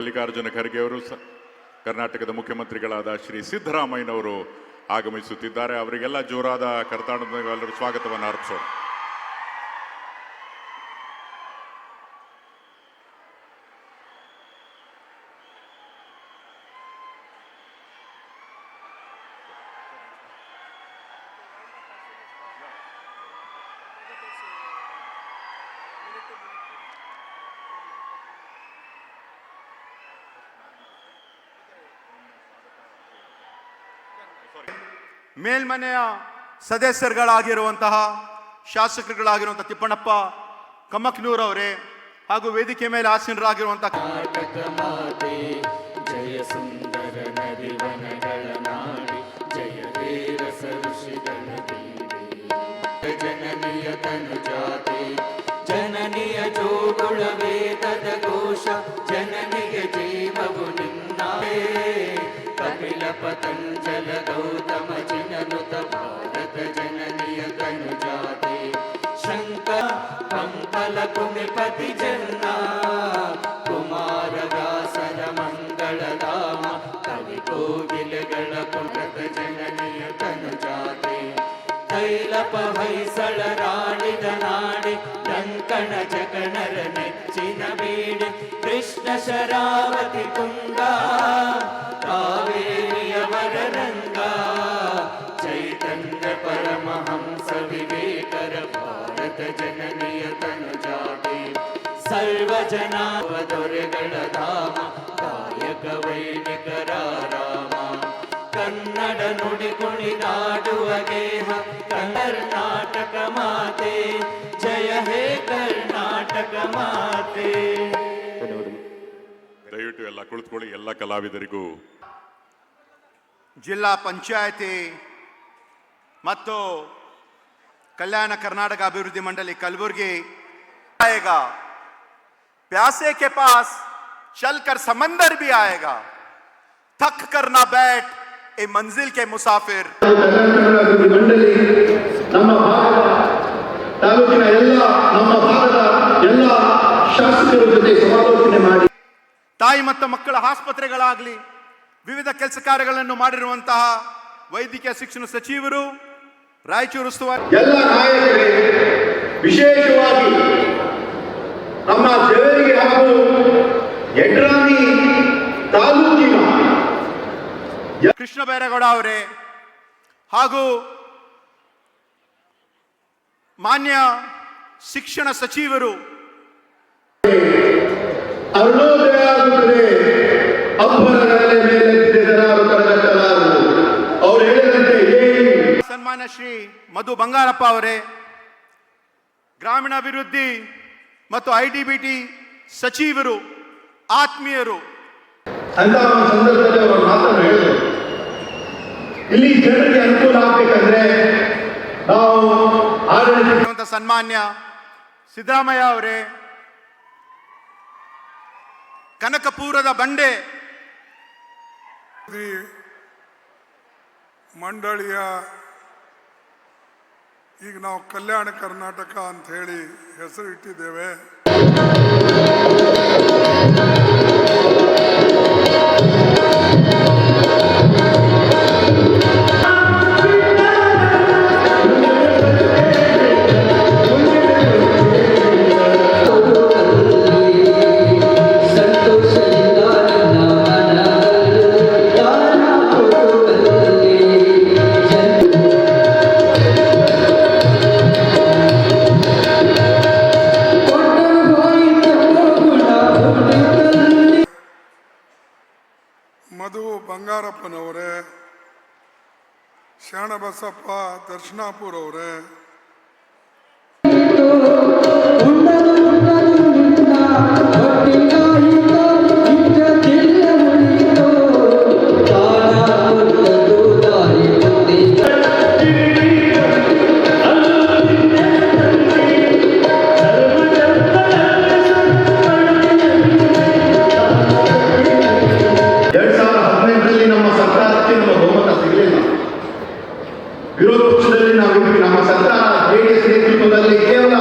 ಮಲ್ಲಿಕಾರ್ಜುನ ಖರ್ಗೆ ಅವರು ಕರ್ನಾಟಕದ ಮುಖ್ಯಮಂತ್ರಿಗಳಾದ ಶ್ರೀ ಸಿದ್ದರಾಮಯ್ಯನವರು ಆಗಮಿಸುತ್ತಿದ್ದಾರೆ. ಅವರಿಗೆಲ್ಲ ಜೋರಾದ ಕರ್ತಾಡದ ಎಲ್ಲರೂ ಸ್ವಾಗತವನ್ನು ಅರ್ಪಿಸೋಣ. ಮೇಲ್ಮನೆಯ ಸದಸ್ಯರುಗಳಾಗಿರುವಂತಹ ಶಾಸಕರುಗಳಾಗಿರುವಂಥ ತಿಪ್ಪಣ್ಣಪ್ಪ ಕಮ್ಮಕ್ನೂರ್ ಅವರೇ ಹಾಗೂ ವೇದಿಕೆ ಮೇಲೆ ಆಸೀನರಾಗಿರುವಂತಹ ಜನನಿಯ ಮಾತೆ కంచన గౌతమ జననుత భారత జననియ కనుజాతే. శంక పంపల కుమిపతి జన్నా కుమారదాసర మంగళ రామ కవి కోగిలగళ పునత జననియ కనుజాతే. తైలప వైసళ రాణిద నాడి ನಾಡಿ ಕಂಕಣ ಜಗಣರ ನೆಚ್ಚಿನ ಬೀಡೆ ಕೃಷ್ಣ ಶರಾವತಿ ತುಂಗ ಕಾವೇರಿಯವರ ರಂಗ ಚೈತನ್ಯ ಪರಮಹಂಸ ವಿವೇಕರ ಭಾರತ ಜನನಿಯ ತನು ಜಾತಿ ಸರ್ವ ಜನಾವ ದೊರೆಗಳ ಧಾಮ ಕಾಯಕ ವೈಣಿಕರ ರಾಮ ಕನ್ನಡ ನುಡಿ ಕುಣಿದಾಡುವ ಗೇಹ ಕರ್ನಾಟಕ ಮಾತೆ ಜಯ ಹೇ ಕರ್ನಾಟಕ ಮಾತೆ. ದಯವಿಟ್ಟು ಎಲ್ಲ ಕುಳಿತುಕೊಳ್ಳಿ ಎಲ್ಲ ಕಲಾವಿದರಿಗೂ. ಜಿಲ್ಲಾ ಪಂಚಾಯತಿ ಮತ್ತು ಕಲ್ಯಾಣ ಕರ್ನಾಟಕ ಅಭಿವೃದ್ಧಿ ಮಂಡಳಿ ಕಲಬುರಗಿ ಆಯೇಗ ಪ್ಯಾಸೆ ಕೆ ಪಾಸ್ ಚಲ್ ಕರ್ ಸಮಂದರ್ ಭಿ ಆಯೇಗ ಥಕ್ ಕರ್ನಾ ಬ್ಯಾಟ್ ಎ ಮಂಜಿಲ್ ಕೆ ಮುಸಾಫಿರ್. ನಮ್ಮ ಭಾಗದ ತಾಲೂಕಿನ ಎಲ್ಲ ನಮ್ಮ ಭಾಗದ ಎಲ್ಲ ಶಾಸಕರ ಜೊತೆ ಸಮಾಲೋಚನೆ ಮಾಡಿ. ತಾಯಿ ಮತ್ತು ಮಕ್ಕಳ ಆಸ್ಪತ್ರೆಗಳಾಗಲಿ ವಿವಿಧ ಕೆಲಸ ಕಾರ್ಯಗಳನ್ನು ಮಾಡಿರುವಂತಹ ವೈದ್ಯಕೀಯ ಶಿಕ್ಷಣ ಸಚಿವರು ರಾಯಚೂರು ಉಸ್ತುವಾರಿ ಎಲ್ಲ ನಾಯಕರೇ ವಿಶೇಷವಾಗಿ ನಮ್ಮ ಜವರಿಗೆ ಹಾಗೂ ಯಡ್ರಾಮಿ ತಾಲೂಕಿನ ಕೃಷ್ಣ ಬೈರೇಗೌಡ ಅವರೇ ಹಾಗೂ ಮಾನ್ಯ ಶಿಕ್ಷಣ ಸಚಿವರು ಅರುಣೋದಯ ಆಗುತ್ತದೆ ಮೇಲೆ ಜನರು ಅವ್ರು ಹೇಳಿದಂತೆ ಸನ್ಮಾನ್ಯ ಶ್ರೀ ಮಧು ಬಂಗಾರಪ್ಪ ಅವರೇ ಗ್ರಾಮೀಣಾಭಿವೃದ್ಧಿ ಮತ್ತು ಐ ಡಿ ಬಿ ಟಿ ಸಚಿವರು ಆತ್ಮೀಯರು. ಅಂತ ಒಂದು ಸಂದರ್ಭದಲ್ಲಿ ಅವರು ಮಾತನ್ನು ಹೇಳಿದರು. ಇಲ್ಲಿ ಜನರಿಗೆ ಅನುಕೂಲ ಆಗಬೇಕಂದ್ರೆ ನಾವು ಆಡಳಿತ ಸನ್ಮಾನ್ಯ ಸಿದ್ದರಾಮಯ್ಯ ಅವರೇ ಕನಕಪುರದ ಬಂಡೆ. ಮಂಡಳಿಯ ಈಗ ನಾವು ಕಲ್ಯಾಣ ಕರ್ನಾಟಕ ಅಂತ ಹೇಳಿ ಹೆಸರು ಇಟ್ಟಿದ್ದೇವೆ ಬಂಗಾರಪ್ಪನವರೇ ಶರಣಬಸಪ್ಪ ದರ್ಶನಾಪುರ ಪಕ್ಷದಲ್ಲಿ ನಾವು ನಮ್ಮ ಸರ್ಕಾರ ಜೆಡಿಎಸ್ ನೇತೃತ್ವದಲ್ಲಿ ಕೇವಲ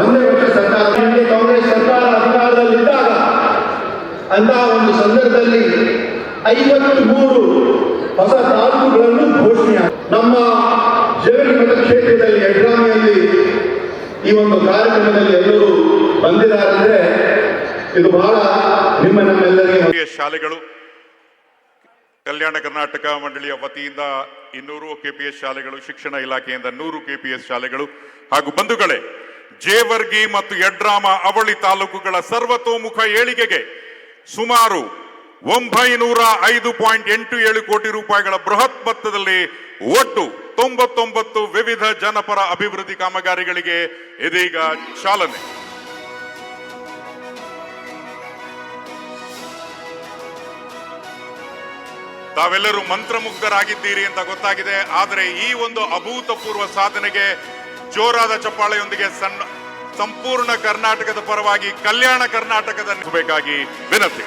ಒಂದೇ ವರ್ಷ ಸರ್ಕಾರ ಕಾಂಗ್ರೆಸ್ ಸರ್ಕಾರ ಅಧಿಕಾರದಲ್ಲಿದ್ದಾಗ ಅಂತಹ ಒಂದು ಸಂದರ್ಭದಲ್ಲಿ ಐವತ್ತು ಮೂರು ಹೊಸ ತಾಲೂಕುಗಳನ್ನು ಘೋಷಣೆ. ನಮ್ಮ ಜೇವರಿ ಕ್ಷೇತ್ರದಲ್ಲಿ ಯಡ್ರಾಮಿಯಲ್ಲಿ ಈ ಒಂದು ಕಾರ್ಯಕ್ರಮದಲ್ಲಿ ಎಲ್ಲರೂ ಬಂದಿದ್ದಾರೆ ಇದು ಬಹಳ ನಿಮ್ಮ ನಮ್ಮೆಲ್ಲರಿಗೆ ಶಾಲೆಗಳು, ಕಲ್ಯಾಣ ಕರ್ನಾಟಕ ಮಂಡಳಿಯ ವತಿಯಿಂದ ಇನ್ನೂರು ಕೆಪಿಎಸ್ ಶಾಲೆಗಳು, ಶಿಕ್ಷಣ ಇಲಾಖೆಯಿಂದ ನೂರು ಕೆಪಿಎಸ್ ಶಾಲೆಗಳು. ಹಾಗೂ ಬಂಧುಗಳೇ, ಜೇವರ್ಗಿ ಮತ್ತು ಯಡ್ರಾಮ ಅವಳಿ ತಾಲೂಕುಗಳ ಸರ್ವತೋಮುಖ ಏಳಿಗೆಗೆ ಸುಮಾರು ಒಂಬೈನೂರ ಐದು ಪಾಯಿಂಟ್ ಎಂಟು ಏಳು ಕೋಟಿ ರೂಪಾಯಿಗಳ ಬೃಹತ್ ಮೊತ್ತದಲ್ಲಿ ಒಟ್ಟು ತೊಂಬತ್ತೊಂಬತ್ತು ವಿವಿಧ ಜನಪರ ಅಭಿವೃದ್ಧಿ ಕಾಮಗಾರಿಗಳಿಗೆ ಇದೀಗ ಚಾಲನೆ. ತಾವೆಲ್ಲರೂ ಮಂತ್ರಮುಗ್ಧರಾಗಿದ್ದೀರಿ ಅಂತ ಗೊತ್ತಾಗಿದೆ. ಆದರೆ ಈ ಒಂದು ಅಭೂತಪೂರ್ವ ಸಾಧನೆಗೆ ಜೋರಾದ ಚಪ್ಪಾಳೆಯೊಂದಿಗೆ ಸಣ್ಣ, ಸಂಪೂರ್ಣ ಕರ್ನಾಟಕದ ಪರವಾಗಿ ಕಲ್ಯಾಣ ಕರ್ನಾಟಕದ ಬೇಕಾಗಿ ವಿನಂತಿ.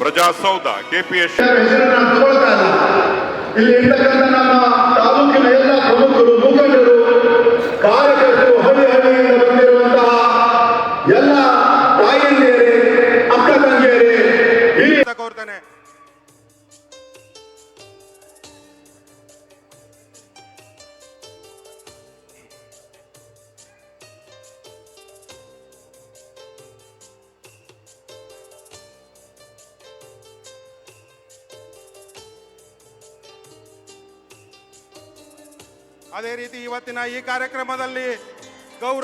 ಪ್ರಜಾಸೌಧ, ಕೆಪಿಎಸ್ ಕೋರ್ತೇನೆ ಅದೇ ರೀತಿ ಇವತ್ತಿನ ಈ ಕಾರ್ಯಕ್ರಮದಲ್ಲಿ ಗೌರವ